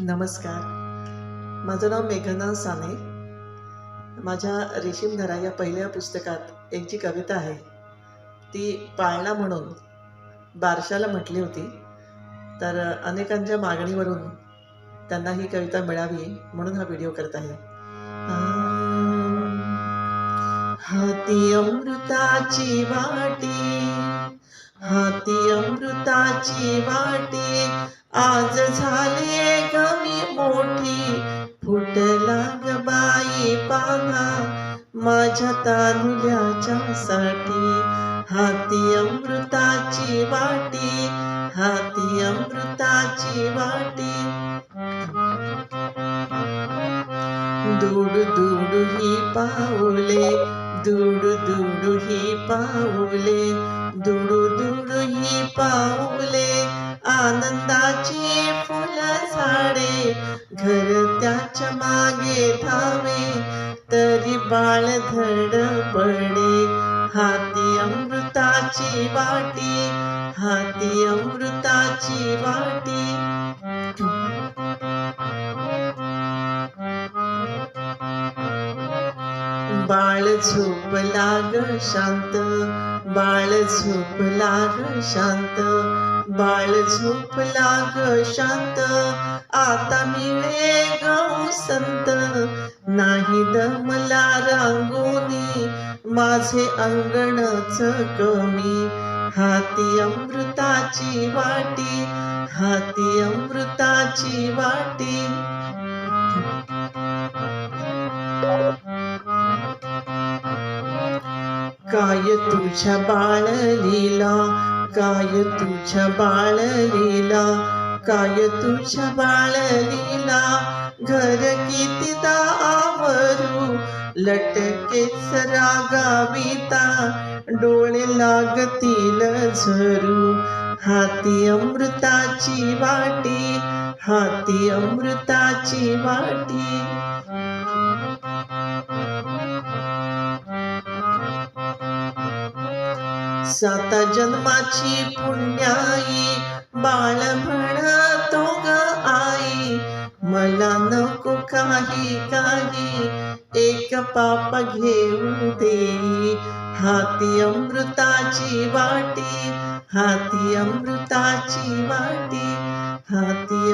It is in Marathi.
नमस्कार. माझं नाव मेघना साने. माझ्या रेशीमधरा या पहिल्या पुस्तकात एक जी कविता आहे. ती पाळणा म्हणून बारशाला म्हटली होती. तर अनेकांच्या मागणीवरून त्यांना ही कविता मिळावी म्हणून हा व्हिडिओ करत आहे. हाती अमृताची वाटी हाती अमृताची वाटी. आज झाले कमी मोठी. फुटला ग बाई पाना माझ्या तानुल्याच्या साठी हाती अमृताची वाटी. हाती अमृताची वाटी. दूड दूड ही पाऊले. दूड दूड ही पाऊले. दुडू दुडू ही पाऊले आनंदाची फुल झाडे घर त्याच्यामागे धावे तरी बाळ धड पडे. हाती अमृताची वाटी हाती अमृताची वाटी. बाळ झोपला ग शांत बाळ झोपला ग शांत बाळ झोपला ग शांत. आता मिळे गाऊ संत नाही दमला रांगोनी. माझे अंगणच कमी हाती अमृताची वाटी हाती अमृताची वाटी. काय तुझ्या बाळ लीला काय तुझ्या बाळ लीला काय तुझ्या बाळ लीला घर कितीदा आवरू? लटके रागाविता डोळे लागतील झरू. हाती अमृताची वाटी हाती अमृताची वाटी. साता जन्माची पुण्याई बाळ म्हणतो ग आई. मला नको काही काही, एक पाप घेऊ दे. हाती अमृताची वाटी, हाती अमृताची वाटी, हाती